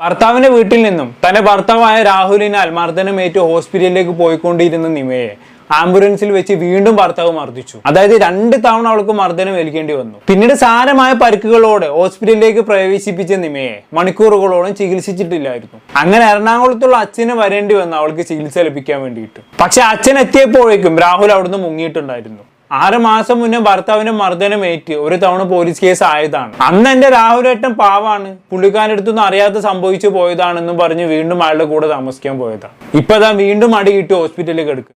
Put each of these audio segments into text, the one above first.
ഭർത്താവിന്റെ വീട്ടിൽ നിന്നും തന്റെ ഭർത്താവായ രാഹുലിനാൽ മർദ്ദനമേറ്റ് ഹോസ്പിറ്റലിലേക്ക് പോയിക്കൊണ്ടിരുന്ന നിമയെ ആംബുലൻസിൽ വെച്ച് വീണ്ടും ഭർത്താവ് മർദ്ദിച്ചു. അതായത് രണ്ട് തവണ അവൾക്ക് മർദ്ദനം ഏൽക്കേണ്ടി വന്നു. പിന്നീട് സാരമായ പരിക്കുകളോടെ ഹോസ്പിറ്റലിലേക്ക് പ്രവേശിപ്പിച്ച നിമയെ മണിക്കൂറുകളോളം ചികിത്സിച്ചിട്ടില്ലായിരുന്നു. അങ്ങനെ എറണാകുളത്തുള്ള അച്ഛന് വരേണ്ടി വന്നു അവൾക്ക് ചികിത്സ ലഭിക്കാൻ വേണ്ടിയിട്ട്. പക്ഷെ അച്ഛൻ എത്തിയപ്പോഴേക്കും രാഹുൽ അവിടുന്ന് മുങ്ങിയിട്ടുണ്ടായിരുന്നു. ആറ് മാസം മുന്നേ ഭർത്താവിന്റെ മർദ്ദനമേറ്റ് ഒരു തവണ പോലീസ് കേസ് ആയതാണ്. അന്ന് എന്റെ രാഹുലേട്ടൻ പാവാണ്. പുള്ളിക്കാരന്റെ അടുത്തൊന്നും അറിയാതെ സംഭവിച്ചു പോയതാണെന്നും പറഞ്ഞ് വീണ്ടും അയാളുടെ കൂടെ താമസിക്കാൻ പോയതാണ്. ഇപ്പൊ വീണ്ടും അടി കിട്ടി ഹോസ്പിറ്റലിൽ കിടക്കും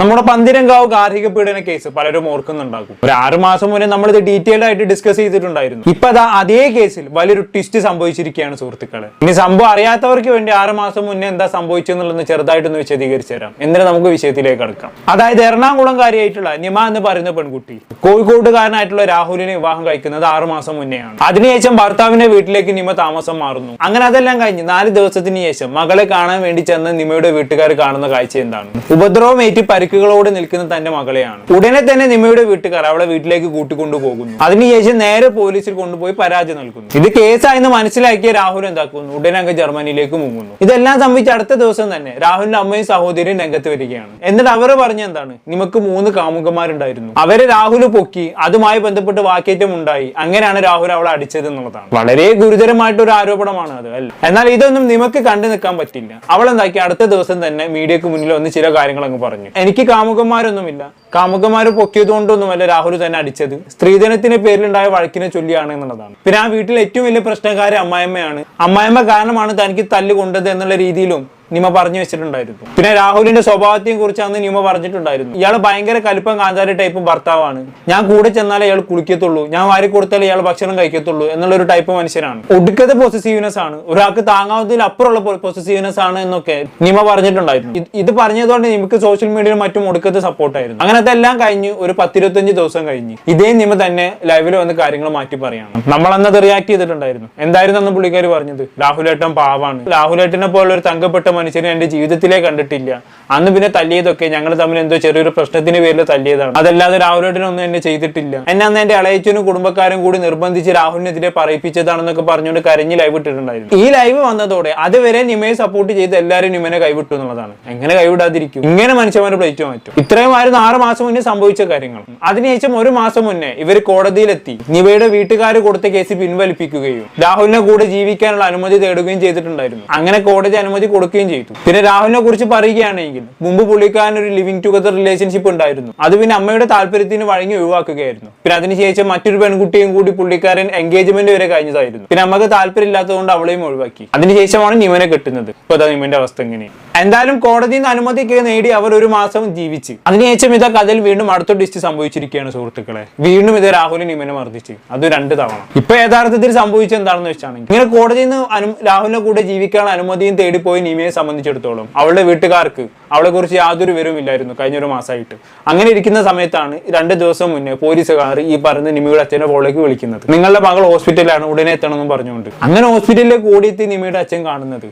നമ്മുടെ പന്തിരങ്കാവ് ഗാർഹിക പീഡന കേസ് പലരും ഓർക്കുന്നുണ്ടാകും. ഒരു ആറു മാസം മുന്നേ ഇത് ഡീറ്റെയിൽഡ് ആയിട്ട് ഡിസ്കസ് ചെയ്തിട്ടുണ്ടായിരുന്നു. ഇപ്പൊ അതാ അതേ കേസിൽ വലിയൊരു ട്വിസ്റ്റ് സംഭവിച്ചിരിക്കുകയാണ് സുഹൃത്തുക്കളെ. ഇനി സംഭവം അറിയാത്തവർക്ക് വേണ്ടി ആറു മാസം മുന്നേ എന്താ സംഭവിച്ചെന്നുള്ളത് ചെറുതായിട്ടൊന്ന് വിശദീകരിച്ചു തരാം. എന്നിട്ട് നമുക്ക് വിഷയത്തിലേക്ക് കടക്കാം. അതായത് എറണാകുളം എറണാകുളംകാരിയായിട്ടുള്ള നിമ എന്ന് പറയുന്ന പെൺകുട്ടി കോഴിക്കോട്ടുകാരനായിട്ടുള്ള രാഹുലിനെ വിവാഹം കഴിക്കുന്നത് ആറു മാസം മുന്നെയാണ്. അതിനുശേഷം ഭർത്താവിന്റെ വീട്ടിലേക്ക് നിമ താമസം മാറുന്നു. അങ്ങനെ അതെല്ലാം കഴിഞ്ഞ് നാല് ദിവസത്തിന് ശേഷം മകളെ കാണാൻ വേണ്ടി ചെന്ന നിമയുടെ വീട്ടുകാർ കാണുന്ന കാഴ്ച എന്താണ്? ഉപദ്രവമേറ്റ് പരിക്കുകളോട് നിൽക്കുന്ന തന്റെ മകളെയാണ്. ഉടനെ തന്നെ നിമയുടെ വീട്ടുകാർ അവളെ വീട്ടിലേക്ക് കൂട്ടിക്കൊണ്ടു പോകുന്നു. അതിനുശേഷം നേരെ പോലീസിൽ കൊണ്ടുപോയി പരാതി നൽകുന്നു. ഇത് കേസായെന്ന് മനസ്സിലാക്കിയ രാഹുൽ എന്താക്കുന്നു? ഉടനെ അങ്ങ് ജർമ്മനിയിലേക്ക് മുങ്ങുന്നു. ഇതെല്ലാം സംഭവിച്ച അടുത്ത ദിവസം തന്നെ രാഹുലിന്റെ അമ്മയും സഹോദരിയും രംഗത്ത് വരികയാണ്. എന്നിട്ട് അവർ പറഞ്ഞ എന്താണ്? നിമക്ക് മൂന്ന് കാമുകന്മാരുണ്ടായിരുന്നു. അവരെ രാഹുൽ പൊക്കി അതുമായി ബന്ധപ്പെട്ട് വാക്കേറ്റം ഉണ്ടായി. അങ്ങനെയാണ് രാഹുൽ അവളെ അടിച്ചത് എന്നുള്ളതാണ്. വളരെ ഗുരുതരമായിട്ട് ഒരു ആരോപണമാണ് അത് അല്ല? എന്നാൽ ഇതൊന്നും നിമക്ക് കണ്ടു നിൽക്കാൻ പറ്റില്ല. അവൾ എന്താക്കി? അടുത്ത ദിവസം തന്നെ മീഡിയക്ക് മുന്നിൽ വന്ന് ചില കാര്യങ്ങൾ അങ്ങ് പറഞ്ഞു. എനിക്ക് കാമുകന്മാരൊന്നുമില്ല. കാമുകന്മാര് പൊക്കിയത് കൊണ്ടൊന്നുമല്ല രാഹുൽ തന്നെ അടിച്ചത്. സ്ത്രീധനത്തിന്റെ പേരിലുണ്ടായ വഴക്കിനെ ചൊല്ലിയാണ് എന്നുള്ളതാണ്. പിന്നെ ആ വീട്ടിലെ ഏറ്റവും വലിയ പ്രശ്നക്കാരി അമ്മായിമ്മയാണ്. അമ്മായിമ്മ കാരണമാണ് തനിക്ക് തല്ല് കൊണ്ടത് എന്നുള്ള രീതിയിലും നിമ പറഞ്ഞു വെച്ചിട്ടുണ്ടായിരുന്നു. പിന്നെ രാഹുലിന്റെ സ്വഭാവത്തെയും കുറിച്ച് അന്ന് നിമ പറഞ്ഞിട്ടുണ്ടായിരുന്നു. ഇയാൾ ഭയങ്കര കലിപ്പം കാന്താരി ടൈപ്പ് ഭർത്താവാണ്. ഞാൻ കൂടെ ചെന്നാലേ ഇയാൾ കുളിക്കത്തുള്ളൂ. ഞാൻ വാരി കൊടുത്താലേ ഇയാൾ ഭക്ഷണം കഴിക്കത്തുള്ളൂ എന്നുള്ള ഒരു ടൈപ്പ് മനുഷ്യനാണ്. ഒടുക്കത്തെ പോസിറ്റീവ്നെസ് ആണ്. ഒരാൾക്ക് താങ്ങാവുന്നതിൽ അപ്പുറമുള്ള പോസിറ്റീവ്നെസ് ആണ് എന്നൊക്കെ നിമ പറഞ്ഞിട്ടുണ്ടായിരുന്നു. ഇത് പറഞ്ഞതുകൊണ്ട് നിമക്ക് സോഷ്യൽ മീഡിയയിൽ മറ്റും ഒടുക്കത്തെ സപ്പോർട്ടായിരുന്നു അങ്ങനത്തെ എല്ലാം കഴിഞ്ഞ് ഒരു പത്തിരുപത്തഞ്ച് ദിവസം കഴിഞ്ഞ് ഇതേ നിമ തന്നെ ലൈവിൽ വന്ന് കാര്യങ്ങൾ മാറ്റി പറയാണ്. നമ്മൾ അന്നത് റിയാക്ട് ചെയ്തിട്ടുണ്ടായിരുന്നു. എന്തായിരുന്നു അന്ന് പുള്ളിക്കാർ പറഞ്ഞത്? രാഹുലേട്ടൻ പാവാണ്. രാഹുലേട്ടനെ പോലുള്ള ഒരു തങ്കപ്പെട്ട മനുഷ്യനെ എന്റെ ജീവിതത്തിലേ കണ്ടിട്ടില്ല. അന്ന് പിന്നെ തല്ലിയതൊക്കെ ഞങ്ങൾ തമ്മിൽ എന്തോ ചെറിയൊരു പ്രശ്നത്തിന് പേരിൽ തല്ലിയതാണ്. അതല്ലാതെ രാഹുലേട്ടനൊന്നും എന്നെ ചെയ്തിട്ടില്ല. എന്നെ അന്ന് എന്റെ ഇളയച്ചനും കുടുംബക്കാരും കൂടി നിർബന്ധിച്ച് രാഹുലിനെതിരെ പറയിപ്പിച്ചതാണെന്നൊക്കെ പറഞ്ഞുകൊണ്ട് കരഞ്ഞ് ലൈവ് ഇട്ടിട്ടുണ്ടായിരുന്നു. ഈ ലൈവ് വന്നതോടെ അതുവരെ നിമയെ സപ്പോർട്ട് ചെയ്ത് എല്ലാവരും നിമനെ കൈവിട്ടു എന്നുള്ളതാണ്. എങ്ങനെ കൈവിടാതിരിക്കും? ഇങ്ങനെ മനുഷ്യന്മാരെ പ്ലേറ്റ് മാറ്റും. ഇത്രയും ആയിരുന്നു ആറ് മാസം മുന്നേ സംഭവിച്ച കാര്യങ്ങൾ. അതിനുശേഷം ഒരു മാസം മുന്നേ ഇവർ കോടതിയിലെത്തി. നിവയുടെ വീട്ടുകാർ കൊടുത്ത കേസ് പിൻവലിപ്പിക്കുകയും രാഹുലിനെ കൂടെ ജീവിക്കാനുള്ള അനുമതി തേടുകയും ചെയ്തിട്ടുണ്ടായിരുന്നു. അങ്ങനെ കോടതി അനുമതി കൊടുക്കുകയും ചെയ്തു. പിന്നെ രാഹുലിനെ കുറിച്ച് പറയുകയാണെങ്കിൽ മുമ്പ് പുള്ളിക്കാരൻ ഒരു ലിവിങ് ടുഗദർ റിലേഷൻഷിപ്പ് ഉണ്ടായിരുന്നു. അത് പിന്നെ അമ്മയുടെ താല്പര്യത്തിന് വഴങ്ങി ഒഴിവാക്കുകയായിരുന്നു. പിന്നെ അതിനുശേഷം മറ്റൊരു പെൺകുട്ടിയും കൂടി പുള്ളിക്കാരൻ എൻഗേജ്മെന്റ് വരെ കഴിഞ്ഞതായിരുന്നു. പിന്നെ അമ്മയ്ക്ക് താല്പര്യമില്ലാത്തതുകൊണ്ട് അവളെയും ഒഴിവാക്കി. അതിനുശേഷമാണ് നിമനെ കെട്ടുന്നത്. ഇപ്പൊ അതാ നിമന്റെ അവസ്ഥ എങ്ങനെയാണ് എന്തായാലും കോടതിയിൽ നിന്ന് അനുമതിയൊക്കെ നേടി അവർ ഒരു മാസം ജീവിച്ച്. അതിനുശേഷം ഇതാ കഥയിൽ വീണ്ടും അടുത്ത ഡിസ്റ്റ് സംഭവിച്ചിരിക്കുകയാണ് സുഹൃത്തുക്കളെ. വീണ്ടും ഇത് രാഹുലിന് നിമനെ മർദ്ദിച്ച്. അത് രണ്ട് തവണ. ഇപ്പൊ യഥാർത്ഥത്തിൽ സംഭവിച്ചത് എന്താണെന്ന് വെച്ചാണെങ്കിൽ ഇങ്ങനെ കോടതിയിൽ നിന്ന് രാഹുലിനെ കൂടെ ജീവിക്കാനുള്ള അനുമതിയും തേടിപ്പോയി നിമയെ സംബന്ധിച്ചിടത്തോളം അവളുടെ വീട്ടുകാർക്ക് അവളെ കുറിച്ച് യാതൊരു വിവരവുമില്ലായിരുന്നു കഴിഞ്ഞ ഒരു മാസമായിട്ട്. അങ്ങനെ ഇരിക്കുന്ന സമയത്താണ് രണ്ട് ദിവസം മുന്നേ പോലീസുകാർ ഈ പറഞ്ഞ നിമിയുടെ അച്ഛനെ ഫോണിലേക്ക് വിളിക്കുന്നത്. നിങ്ങളുടെ മകൾ ഹോസ്പിറ്റലിലാണ് ഉടനെ എത്തണമെന്നും പറഞ്ഞുകൊണ്ട്. അങ്ങനെ ഹോസ്പിറ്റലിലേക്ക് ഓടിയെത്തി നിമിയുടെ അച്ഛൻ കാണുന്നത്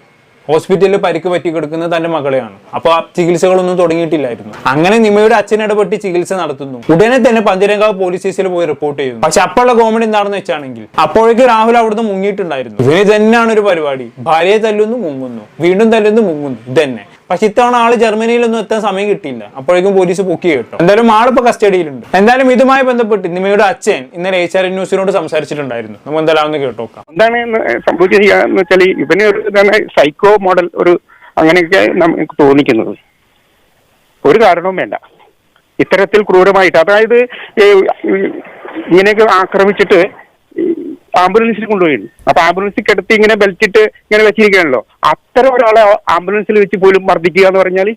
ഹോസ്പിറ്റലിൽ പരിക്ക് പറ്റി കിടക്കുന്നത് തന്റെ മകളെയാണ്. അപ്പൊ ആ ചികിത്സകളൊന്നും തുടങ്ങിയിട്ടില്ലായിരുന്നു. അങ്ങനെ നിമയുടെ അച്ഛൻ ഇടപെട്ട് ചികിത്സ നടത്തുന്നു. ഉടനെ തന്നെ പന്തിരങ്കാവ് പോലീസ് സ്റ്റേഷനിൽ പോയി റിപ്പോർട്ട് ചെയ്യുന്നു. പക്ഷെ അപ്പോഴുള്ള കോമഡി എന്താണെന്ന് വെച്ചാണെങ്കിൽ അപ്പോഴേക്ക് രാഹുൽ അവിടുന്ന് മുങ്ങിയിട്ടുണ്ടായിരുന്നു. ഇവന് തന്നെയാണ് ഒരു പരിപാടി. ഭാര്യയെ തല്ലുന്നു മുങ്ങുന്നു. വീണ്ടും തല്ലുന്നു മുങ്ങുന്നു. ഇതന്നെ. പക്ഷെ ഇത്തവണ ആൾ ജർമ്മനിയിലൊന്നും എത്താൻ സമയം കിട്ടിയില്ല. അപ്പോഴേക്കും പോലീസ് പൊക്കി കേട്ടോ. എന്തായാലും ആളിപ്പോ കസ്റ്റഡിയിലുണ്ട്. എന്തായാലും ഇതുമായി ബന്ധപ്പെട്ട് നിമയുടെ അച്ഛൻ ഇന്നലെ എച്ച് ആർ ന്യൂസിനോട് സംസാരിച്ചിട്ടുണ്ടായിരുന്നു. നമുക്ക് എന്തായാലും കേട്ടോക്കാം എന്താണ് സംഭവിച്ചത് വെച്ചാൽ ഇവന് ഒരു സൈക്കോ മോഡൽ ഒരു അങ്ങനെയൊക്കെ നമുക്ക് തോന്നിക്കുന്നത്. ഒരു കാരണവും വേണ്ട. ഇത്തരത്തിൽ ക്രൂരമായിട്ട്. അതായത് ഇങ്ങനെയൊക്കെ ആക്രമിച്ചിട്ട് ആംബുലൻസിൽ കൊണ്ടുപോയി അപ്പൊ ആംബുലൻസിൽ കിടത്തി ഇങ്ങനെ ബെൽറ്റിട്ട് ഇങ്ങനെ വെച്ചിരിക്കുകയാണല്ലോ. അത്തരം ഒരാളെ ആംബുലൻസിൽ വെച്ച് പോലും മർദ്ദിക്കുക എന്ന് പറഞ്ഞാൽ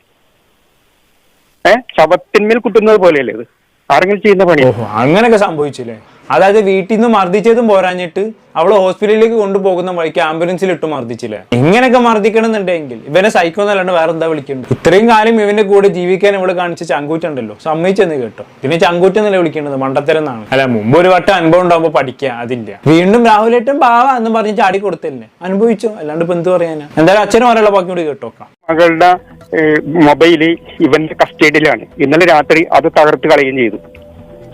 ഏഹ് ശവത്തിന്മേൽ കുത്തുന്നത് പോലെയല്ലേ ഇത്? ആരെങ്കിലും ചെയ്യുന്ന പണി അങ്ങനെയൊക്കെ സംഭവിച്ചില്ലേ? അതായത് വീട്ടിൽ നിന്ന് മർദ്ദിച്ചതും പോരാഞ്ഞിട്ട് അവൾ ഹോസ്പിറ്റലിലേക്ക് കൊണ്ടുപോകുന്ന വഴിക്ക് ആംബുലൻസിൽ ഇട്ട് മർദ്ദിച്ചില്ലേ? ഇങ്ങനെയൊക്കെ മർദ്ദിക്കണമെന്നുണ്ടെങ്കിൽ ഇവനെ സൈക്കോ എന്നല്ലാണ്ട് വേറെ എന്താ വിളിക്കുന്നത് ഇത്രയും കാലം ഇവന്റെ കൂടെ ജീവിക്കാൻ ഇവിടെ കാണിച്ച ചങ്കൂറ്റുണ്ടല്ലോ സമ്മതിച്ചെന്ന് കേട്ടോ. പിന്നെ ചങ്കൂറ്റെന്നല്ലേ വിളിക്കേണ്ടത്? മണ്ടത്തരം എന്നാണ്. അല്ല മുമ്പ് ഒരു വട്ടം അനുഭവം ഉണ്ടാകുമ്പോ പഠിക്കുക അതില്ല. വീണ്ടും രാഹുലേട്ടും പാവ എന്ന് പറഞ്ഞ് ചാടി കൊടുത്തല്ലേ? അനുഭവിച്ചോ? അല്ലാണ്ട് ഇപ്പൊ എന്ത് പറയാനാ? എന്തായാലും അച്ഛനും പറയാനുള്ള ബാക്കി കൂടി കേട്ടോക്കാം മകളുടെ മൊബൈൽ ഇവന്റെ കസ്റ്റഡിയിലാണ്. ഇന്നലെ രാത്രി അത് തകർത്ത് കളയുകയും ചെയ്തു.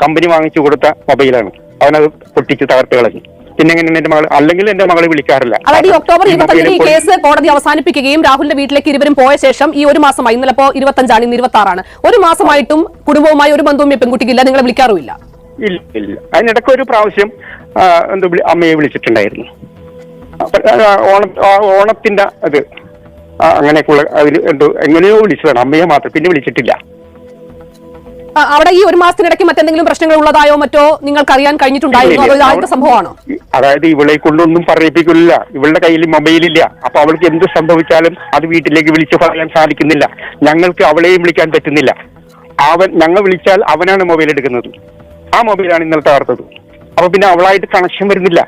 കമ്പനി വാങ്ങിച്ചു കൊടുത്ത മൊബൈലാണ്. അവനത് പൊട്ടിച്ച് തകർത്ത് കളഞ്ഞു. പിന്നെ എങ്ങനെ എന്റെ മകൾ അല്ലെങ്കിൽ എന്റെ മകളെ വിളിക്കാറില്ല. അതായത് ഈ ഒക്ടോബർ ഇരുപത്തഞ്ചിന് ഈ കേസ് കോടതി അവസാനിപ്പിക്കുകയും രാഹുലിന്റെ വീട്ടിലേക്ക് ഇരുവരും പോയ ശേഷം ഈ ഒരു മാസമായി ഇന്നലെ ഇപ്പോ ഇരുപത്തഞ്ചാണ് ഇന്ന് ഇരുപത്തി ആറാണ് ഒരു മാസമായിട്ടും കുടുംബവുമായി ഒരു ബന്ധവും ഈ പെൺകുട്ടിക്കില്ല നിങ്ങളെ വിളിക്കാറുമില്ല? ഇല്ല ഇല്ല. അതിനിടയ്ക്ക് ഒരു പ്രാവശ്യം എന്താ അമ്മയെ വിളിച്ചിട്ടുണ്ടായിരുന്നു. ഓണം ഓണത്തിന്റെ അത് അങ്ങനെയൊക്കെയുള്ള അതിൽ എന്തോ എങ്ങനെയോ വിളിച്ചതാണ്. അമ്മയെ മാത്രം പിന്നെ വിളിച്ചിട്ടില്ല. അവിടെ ഈ ഒരു മാസത്തിനിടയ്ക്ക് മറ്റെന്തെങ്കിലും പ്രശ്നങ്ങൾ ഉള്ളതായോ മറ്റോ നിങ്ങൾക്ക് അറിയാൻ കഴിഞ്ഞിട്ടുണ്ടായിരുന്നു അതോ ആദ്യത്തെ സംഭവമാണോ? അതായത് ഇവളെ കൊണ്ടൊന്നും പറയിപ്പിക്കില്ല. ഇവളുടെ കയ്യിൽ മൊബൈൽ ഇല്ല അപ്പൊ അവൾക്ക് എന്ത് സംഭവിച്ചാലും അത് വീട്ടിലേക്ക് വിളിച്ചു പറയാൻ സാധിക്കുന്നില്ല. ഞങ്ങൾക്ക് അവളെയും വിളിക്കാൻ പറ്റുന്നില്ല. അവൻ ഞങ്ങൾ വിളിച്ചാൽ അവനാണ് മൊബൈൽ എടുക്കുന്നത്. ആ മൊബൈലാണ് ഇന്നലെ തകർത്തത്. അപ്പൊ പിന്നെ അവളായിട്ട് കണക്ഷൻ വരുന്നില്ല.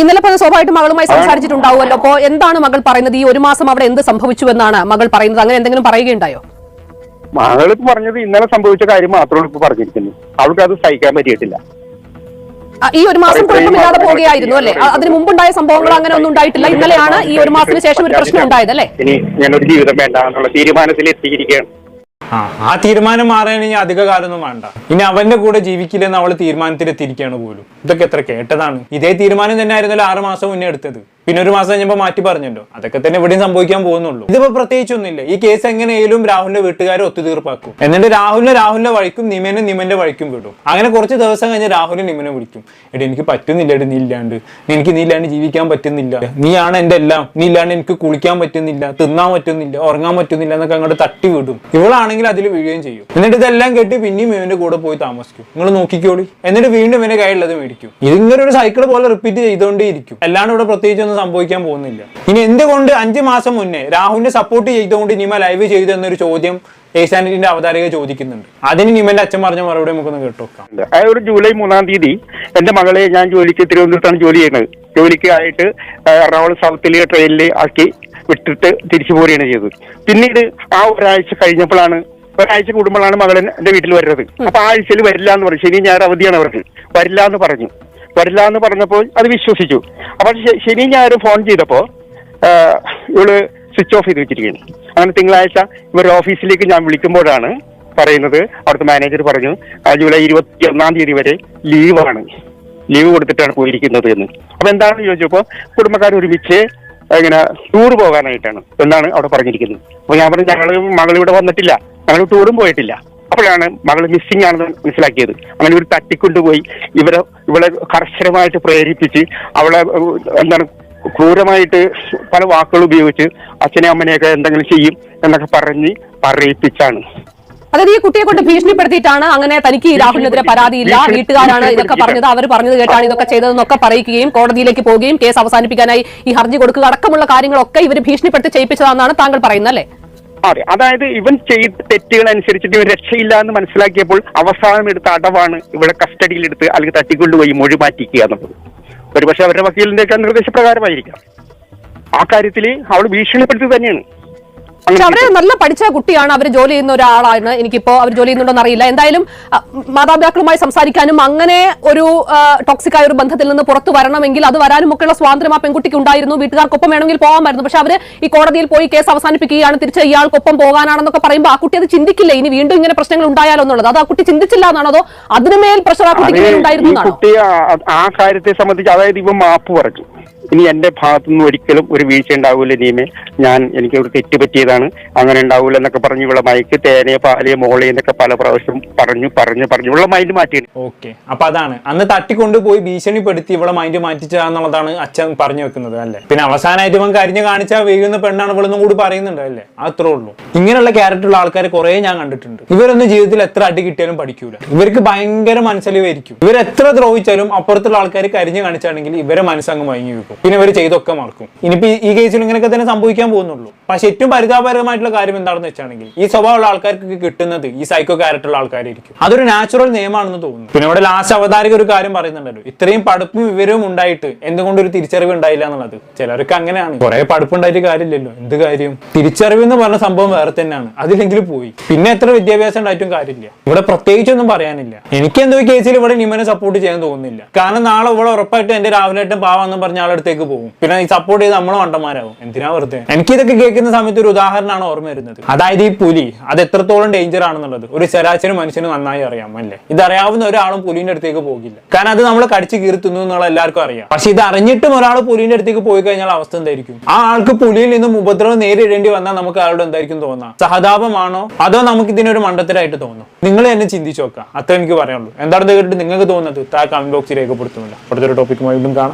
ഇന്നലെ ഇപ്പൊ സ്വാഭാവികമായിട്ടും മകളുമായി സംസാരിച്ചിട്ടുണ്ടാവുമല്ലോ. അപ്പോ എന്താണ് മകൾ പറയുന്നത്? ഈ ഒരു മാസം അവിടെ എന്ത് സംഭവിച്ചു എന്നാണ് മകൾ പറയുന്നത്? അങ്ങനെ എന്തെങ്കിലും പറയുകയുണ്ടായോ? മകൾ പറഞ്ഞത് ഇന്നലെ സംഭവിച്ച കാര്യം മാത്രമാണ് ഇപ്പൊ പറഞ്ഞിരിക്കുന്നത് അവൾക്ക് അത് സഹിക്കാൻ പറ്റിയിട്ടില്ല. ഈ ഒരു മാസം കുഴപ്പമില്ലാതെ മാത്രമേ പോവുകയായിരുന്നു അല്ലേ? ആ, അതിന് മുമ്പുണ്ടായ സംഭവങ്ങൾ അങ്ങനെ ഒന്നും ഉണ്ടായിട്ടില്ല. ഇന്നലെയാണ് ഈ ഒരു മാസത്തിന് ശേഷം ഒരു പ്രശ്നം ഉണ്ടായത് അല്ലെ? ഇനി ഞാനൊരു ജീവിതം വേണ്ട എന്നുള്ള തീരുമാനത്തിൽ എത്തിയിരിക്കുകയാണ്. ആ ആ തീരുമാനം മാറാണെങ്കിൽ അധിക കാലമൊന്നും വേണ്ട. ഇനി അവന്റെ കൂടെ ജീവിക്കില്ലെന്ന് അവൾ തീരുമാനത്തിലെത്തിയിരിക്കുകയാണ് പോലും. ഇതൊക്കെ എത്ര കേട്ടതാണ്. ഇതേ തീരുമാനം തന്നെ ആയിരുന്നല്ലോ ആറ് മാസം മുന്നേ എടുത്തത്. പിന്നെ ഒരു മാസം കഴിഞ്ഞപ്പോൾ മാറ്റി പറഞ്ഞല്ലോ. അതൊക്കെ തന്നെ ഇവിടെയും സംഭവിക്കാൻ പോകുന്നുള്ളൂ. ഇതിപ്പോ പ്രത്യേകിച്ചൊന്നുമില്ല. ഈ കേസ് എങ്ങനെയായാലും രാഹുലിന്റെ വീട്ടുകാരെ ഒത്തുതീർപ്പാക്കും. എന്നിട്ട് രാഹുലിനെ രാഹുലിന്റെ വഴിക്കും നിമനെ നിമന്റെ വഴിക്കും വിടും. അങ്ങനെ കുറച്ച് ദിവസം കഴിഞ്ഞ് രാഹുലിനെ നിമനെ വിളിക്കും. എടി എനിക്ക് പറ്റുന്നില്ല. എടി നീ ഇല്ലാണ്ട്. എനിക്ക് നീ ഇല്ലാണ്ട് ജീവിക്കാൻ പറ്റുന്നില്ല. നീയാണ് എന്റെ എല്ലാം. നീ ഇല്ലാണ്ട് എനിക്ക് കുളിക്കാൻ പറ്റുന്നില്ല. തിന്നാൻ പറ്റുന്നില്ല. ഉറങ്ങാൻ പറ്റുന്നില്ല എന്നൊക്കെ അങ്ങോട്ട് തട്ടി വിടും. ഇവളാണെങ്കിൽ അതിൽ വീഴുകയും ചെയ്യും. എന്നിട്ട് ഇതെല്ലാം കെട്ടി പിന്നെയും ഇവന്റെ കൂടെ പോയി താമസിക്കും. നിങ്ങൾ നോക്കിക്കോളി. എന്നിട്ട് വീണ്ടും ഇവന്റെ കയ്യിലുള്ളത് മേടിക്കും. ഇതിങ്ങനെ ഒരു സൈക്കിൾ പോലെ റിപ്പീറ്റ് ചെയ്തുകൊണ്ടേയിരിക്കും അല്ലാണ്ട് ഇവിടെ പ്രത്യേകിച്ച് ഒന്നും സംഭവിക്കാൻ പോകുന്നില്ല. ഇനി എന്തുകൊണ്ട് അഞ്ച് മാസം മുന്നേ രാഹുലിനെ സപ്പോർട്ട് ചെയ്തുകൊണ്ട് നിമ ലൈവ് ചെയ്തു എന്നൊരു ചോദ്യം ഏഷ്യാനെറ്റിന്റെ അവതാരക ചോദിക്കുന്നുണ്ട്. അതിന് നിമന്റെ അച്ഛൻ പറഞ്ഞ മറുപടി നമുക്കൊന്ന് കേട്ടോക്കാം ഒരു ജൂലൈ മൂന്നാം തീയതി എന്റെ മകളെ ഞാൻ ജോലിക്ക് തിരുവനന്തപുരത്താണ് ജോലി ചെയ്യുന്നത്. ജോലിക്ക് ആയിട്ട് എറണാകുളം സൗത്തിലെ ട്രെയിനിൽ ആക്കി വിട്ടിട്ട് തിരിച്ചു പോരുകയാണ് ചെയ്തത്. പിന്നീട് ആ ഒരാഴ്ച കഴിഞ്ഞപ്പോഴാണ് ഒരാഴ്ച കൂടുമ്പോഴാണ് മകളൻ എന്റെ വീട്ടിൽ വരുന്നത്. അപ്പൊ ആഴ്ചയിൽ വരില്ല എന്ന് പറഞ്ഞു. ശനി ഞാൻ അവധിയാണ് അവർക്ക്. വരില്ല എന്ന് പറഞ്ഞു. വരില്ല എന്ന് പറഞ്ഞപ്പോൾ അത് വിശ്വസിച്ചു. അപ്പൊ ശ- ശനി ഞായർ ഫോൺ ചെയ്തപ്പോ ആ, ഇവൾ സ്വിച്ച് ഓഫ് ചെയ്ത് വെച്ചിരിക്കുകയാണ് അങ്ങനെ തിങ്കളാഴ്ച ഇവരുടെ ഓഫീസിലേക്ക് ഞാൻ വിളിക്കുമ്പോഴാണ് പറയുന്നത്. അവിടുത്തെ മാനേജർ പറഞ്ഞു ജൂലൈ ഇരുപത്തി ഒന്നാം തീയതി വരെ ലീവാണ്. ലീവ് കൊടുത്തിട്ടാണ് പോയിരിക്കുന്നത് എന്ന്. അപ്പൊ എന്താണെന്ന് ചോദിച്ചപ്പോ കുടുംബക്കാർ ഒരുമിച്ച് ഇങ്ങനെ ടൂർ പോകാനായിട്ടാണ് എന്നാണ് അവിടെ പറഞ്ഞിരിക്കുന്നത്. അപ്പൊ ഞാൻ പറഞ്ഞു ഞങ്ങൾ മകൾ ഇവിടെ വന്നിട്ടില്ല. ഞങ്ങൾ ടൂറും പോയിട്ടില്ല. അപ്പോഴാണ് മകൾ മിസ്സിംഗ് ആണെന്ന് മനസ്സിലാക്കിയത്. അങ്ങനെ ഒരു തട്ടിക്കൊണ്ടുപോയി. ഇവരെ ഇവളെ കർശനമായിട്ട് പ്രേരിപ്പിച്ച് അവളെ എന്താണ് ക്രൂരമായിട്ട് പല വാക്കുകൾ ഉപയോഗിച്ച് അച്ഛനെ അമ്മനെയൊക്കെ എന്തെങ്കിലും ചെയ്യും എന്നൊക്കെ പറഞ്ഞ് പറയിപ്പിച്ചാണ്. അതായത് ഈ കുട്ടിയെ കൊണ്ട് ഭീഷണിപ്പെടുത്തിയിട്ടാണ് അങ്ങനെ തനിക്ക് രാഹുലിനെതിരെ പരാതിയില്ല. വീട്ടുകാരാണ് ഇതൊക്കെ. പറഞ്ഞത്. അവർ പറഞ്ഞത് കേട്ടാണ് ഇതൊക്കെ ചെയ്തതെന്നൊക്കെ പറയുകയും കോടതിയിലേക്ക് പോവുകയും കേസ് അവസാനിപ്പിക്കാനായി ഈ ഹർജി കൊടുക്കുക അടക്കമുള്ള കാര്യങ്ങളൊക്കെ ഇവർ ഭീഷണിപ്പെടുത്തി ചെയ്യിപ്പിച്ചതാണെന്നാണ് താങ്കൾ പറയുന്നത് അല്ലേ? അതെ അതായത് ഇവൻ ചെയ്ത തെറ്റുകൾ അനുസരിച്ചിട്ട് ഇവൻ രക്ഷയില്ല എന്ന് മനസ്സിലാക്കിയപ്പോൾ അവസാനം എടുത്ത അടവാണ് ഇവിടെ കസ്റ്റഡിയിലെടുത്ത് അല്ലെങ്കിൽ തട്ടിക്കൊണ്ടുപോയി മൊഴി മാറ്റിക്കുക എന്നുള്ളത്. ഒരുപക്ഷെ അവരുടെ വക്കീലിന്റെ ഒക്കെ നിർദ്ദേശപ്രകാരമായിരിക്കാം. ആ കാര്യത്തിൽ അവൾ ഭീഷണിപ്പെടുത്തി തന്നെയാണ്. പക്ഷെ അവരെ നല്ല പഠിച്ച കുട്ടിയാണ് അവർ ജോലി ചെയ്യുന്ന ഒരാളാണ് എനിക്കിപ്പോ അവർ ജോലി ചെയ്യുന്നുണ്ടോന്ന് അറിയില്ല. എന്തായാലും മാതാപിതാക്കളുമായി സംസാരിക്കാനും അങ്ങനെ ഒരു ടോക്സിക് ആയ ഒരു ബന്ധത്തിൽ നിന്ന് പുറത്തു വരണമെങ്കിൽ അത് വരാനും ഒക്കെയുള്ള സ്വാതന്ത്ര്യം ആ പെൺകുട്ടിക്ക് ഉണ്ടായിരുന്നു. വീട്ടുകാർക്കൊപ്പം വേണമെങ്കിൽ പോകാമായിരുന്നു. പക്ഷെ അവർ ഈ കോടതിയിൽ പോയി കേസ് അവസാനിപ്പിക്കുകയാണ്. തിരിച്ച് ഇയാൾക്കൊപ്പം പോകാനാണെന്നൊക്കെ പറയുമ്പോൾ ആ കുട്ടി അത് ചിന്തിക്കില്ല? ഇനി വീണ്ടും ഇങ്ങനെ പ്രശ്നങ്ങൾ ഉണ്ടായാലോ എന്നുള്ളത്. അത് ആ കുട്ടി ചിന്തിച്ചില്ല എന്നാണോ അതോ അതിനുമേൽ പ്രഷർ ആ കുട്ടിക്ക് ഉണ്ടായിരുന്നു ആ കാര്യത്തെ സംബന്ധിച്ച് അതായത് ഇവ മാപ്പ് പറഞ്ഞു. ഇനി എന്റെ ഭാഗത്തുനിന്ന് ഒരിക്കലും ഒരു വീഴ്ച ഉണ്ടാവില്ല നീമെ. ഞാൻ എനിക്ക് ഒരു തെറ്റ് പറ്റിയതാണ്. അങ്ങനെ ഉണ്ടാവൂല എന്നൊക്കെ പറഞ്ഞു ഇവിടെ മയക്ക് തേനയെ പാലിയ മോളെ എന്നൊക്കെ പല പ്രാവശ്യം പറഞ്ഞു പറഞ്ഞു പറഞ്ഞു. ഇവിടെ മൈൻഡ് മാറ്റി ഓക്കെ അപ്പൊ അതാണ്. അന്ന് തട്ടിക്കൊണ്ടുപോയി ഭീഷണിപ്പെടുത്തി ഇവിടെ മൈൻഡ് മാറ്റിച്ചാന്നുള്ളതാണ് അച്ഛൻ പറഞ്ഞു വെക്കുന്നത് അല്ലേ? പിന്നെ അവസാനമായിട്ട് ഇവൻ കരിഞ്ഞു കാണിച്ചാൽ വീഴുന്ന പെണ്ണാണ് ഇവളെന്നും കൂടി പറയുന്നുണ്ട് അല്ലേ? അത്രേ ഉള്ളൂ. ഇങ്ങനെയുള്ള ക്യാരക്ടറുള്ള ആൾക്കാർ കുറെ ഞാൻ കണ്ടിട്ടുണ്ട്. ഇവരൊന്നും ജീവിതത്തിൽ എത്ര അടി കിട്ടിയാലും പഠിക്കൂല. ഇവർക്ക് ഭയങ്കര മനസ്സിലായിരിക്കും ഇവർ എത്ര ദ്രോഹിച്ചാലും അപ്പുറത്തുള്ള ആൾക്കാർ കരിഞ്ഞു കാണിച്ചാണെങ്കിൽ ഇവരെ മനസ്സങ്ങ് മയങ്ങി വെക്കും പിന്നെ ഇവർ ചെയ്തൊക്കെ മറക്കും. ഇനിയിപ്പോ ഈ കേസിൽ ഇങ്ങനെയൊക്കെ തന്നെ സംഭവിക്കാൻ പോകുന്നുള്ളൂ. പക്ഷെ ഏറ്റവും പരിതാപകരമായിട്ടുള്ള കാര്യം എന്താണെന്ന് വെച്ചാണെങ്കിൽ ഈ സ്വഭാവമുള്ള ആൾക്കാർക്ക് കിട്ടുന്നത് ഈ സൈക്കോ ക്യാരക്ടറുള്ള ആൾക്കാരായിരിക്കും. അതൊരു നാച്ചുറൽ നിയമമാണെന്ന് തോന്നുന്നു. പിന്നെ ഇവിടെ ലാസ്റ്റ് അവതാരിക ഒരു കാര്യം പറയുന്നുണ്ടല്ലോ. ഇത്രയും പഠിപ്പും വിവരവും ഉണ്ടായിട്ട് എന്തുകൊണ്ട് ഒരു തിരിച്ചറിവ് ഉണ്ടായില്ല എന്നുള്ളത്. ചിലർക്ക് അങ്ങനെയാണ്. കുറെ പഠിപ്പുണ്ടായിട്ട് കാര്യമില്ലല്ലോ. എന്ത് കാര്യം? തിരിച്ചറിവ് എന്ന് പറഞ്ഞ സംഭവം വേറെ തന്നെയാണ്. അതിലെങ്കിലും പോയി. പിന്നെ എത്ര വിദ്യാഭ്യാസം ഉണ്ടായിട്ടും കാര്യമില്ല. ഇവിടെ പ്രത്യേകിച്ചൊന്നും പറയാനില്ല. എനിക്ക് എന്തോ കേസിൽ ഇവിടെ നിമനെ സപ്പോർട്ട് ചെയ്യാൻ തോന്നുന്നില്ല. കാരണം നാളെ ഇവിടെ ഉറപ്പായിട്ട് എന്റെ രാവിലെ പാവാന്ന് പറഞ്ഞ അടുത്തേക്ക് പോകും. പിന്നെ ഈ സപ്പോർട്ട് ചെയ്ത് നമ്മൾ വണ്ടന്മാരാകും എന്തിനാ വെറുതെ? എനിക്ക് ഇതൊക്കെ കേൾക്കുന്ന സമയത്ത് ഒരു ഉദാഹരണമാണ് ഓർമ്മ വരുന്നത്. അതായത് ഈ പുലി അത് എത്രത്തോളം ഡേഞ്ചർ ആണെന്നുള്ളത്. ഒരു ശരാശരി മനുഷ്യന് നന്നായി അറിയാം അല്ലേ? ഇത് അറിയാവുന്ന ഒരാളും പുലിന്റെ അടുത്തേക്ക് പോകില്ല. കാരണം അത് നമ്മൾ കടിച്ച് കീർത്തുന്നു തിന്നു എന്നുള്ള എല്ലാവർക്കും അറിയാം. പക്ഷെ ഇത് അറിഞ്ഞിട്ടും ഒരാൾ പുലിന്റെ അടുത്തേക്ക് പോയി കഴിഞ്ഞാൽ അവസ്ഥ എന്തായിരിക്കും? ആ ആൾക്ക് പുലിയിൽ നിന്നും ഉപദ്രവം നേരിടേണ്ടി വന്നാൽ നമുക്ക് അയാളോട് എന്തായിരിക്കും തോന്നാം? സഹതാപമാണോ? അതോ നമുക്ക് ഇതിനൊരു മണ്ടത്തരായിട്ട് തോന്നും? നിങ്ങൾ തന്നെ ചിന്തിച്ചു നോക്കാം അത്ര എനിക്ക് പറയാനുള്ളൂ. എന്താണെന്ന് കേട്ടിട്ട് നിങ്ങൾക്ക് തോന്നുന്നത്? താ കമന്റ് ബോക്സിൽ രേഖപ്പെടുത്തുന്നില്ല. അടുത്തൊരു ടോപ്പിക്കുമായി വീണ്ടും കാണാം.